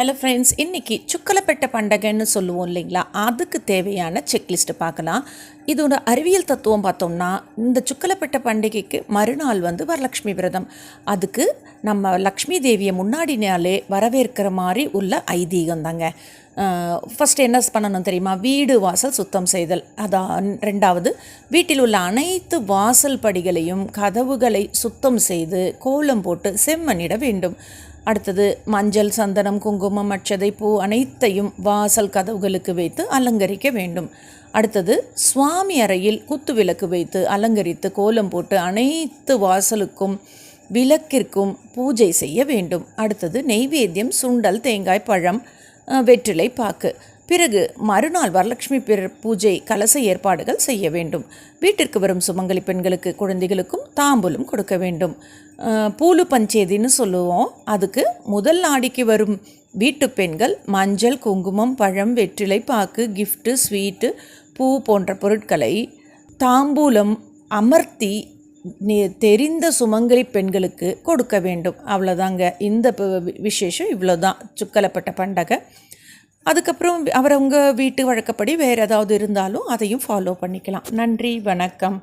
Hello friends இன்றைக்கி சுக்கலப்பெட்ட பண்டகைன்னு சொல்லுவோம் இல்லைங்களா? அதுக்கு தேவையான செக்லிஸ்ட்டு பார்க்கலாம். இதோட அறிவியல் தத்துவம் பார்த்தோம்னா இந்த சுக்கலப்பெட்ட பண்டிகைக்கு மறுநாள் வந்து வரலட்சுமி விரதம். அதுக்கு நம்ம லக்ஷ்மி தேவியை முன்னாடி நாளே வரவேற்கிற மாதிரி உள்ள ஐதீகம் தாங்க. ஃபஸ்ட்டு என்ன பண்ணணும் தெரியுமா? வீடு வாசல் சுத்தம் செய்தல். அதான் ரெண்டாவது வீட்டில் உள்ள அனைத்து வாசல் படிகளையும் கதவுகளை சுத்தம் செய்து கோலம் போட்டு செம்மண்ணிட வேண்டும். அடுத்தது மஞ்சள் சந்தனம் குங்குமம் அட்சதை பூ அனைத்தையும் வாசல் கதவுகளுக்கு வைத்து அலங்கரிக்க வேண்டும். அடுத்தது சுவாமி அறையில் குத்து விளக்கு வைத்து அலங்கரித்து கோலம் போட்டு அனைத்து வாசலுக்கும் விளக்கிற்கும் பூஜை செய்ய வேண்டும். அடுத்தது நெய்வேத்தியம் சுண்டல் தேங்காய் பழம் வெற்றிலை பாக்கு. பிறகு மறுநாள் வரலட்சுமி பூஜை கலச ஏற்பாடுகள் செய்ய வேண்டும். வீட்டிற்கு வரும் சுமங்கலி பெண்களுக்கு குழந்தைகளுக்கும் தாம்பூலம் கொடுக்க வேண்டும். பூலு பஞ்சேதின்னு சொல்லுவோம். அதுக்கு முதல் நாடிக்கு வரும் வீட்டு பெண்கள் மஞ்சள் குங்குமம் பழம் வெற்றிலை பாக்கு கிஃப்ட்டு ஸ்வீட்டு பூ போன்ற பொருட்களை தாம்பூலம் அமர்த்தி தெரிந்த சுமங்கலி பெண்களுக்கு கொடுக்க வேண்டும். அவ்வளோதாங்க இந்த விசேஷம் இவ்வளோதான் சுக்கலப்பட்ட பண்டகை. அதுக்கப்புறம் அவரவங்க வீட்டு வழக்கப்படி வேறு ஏதாவது இருந்தாலும் அதையும் ஃபாலோ பண்ணிக்கலாம். நன்றி வணக்கம்.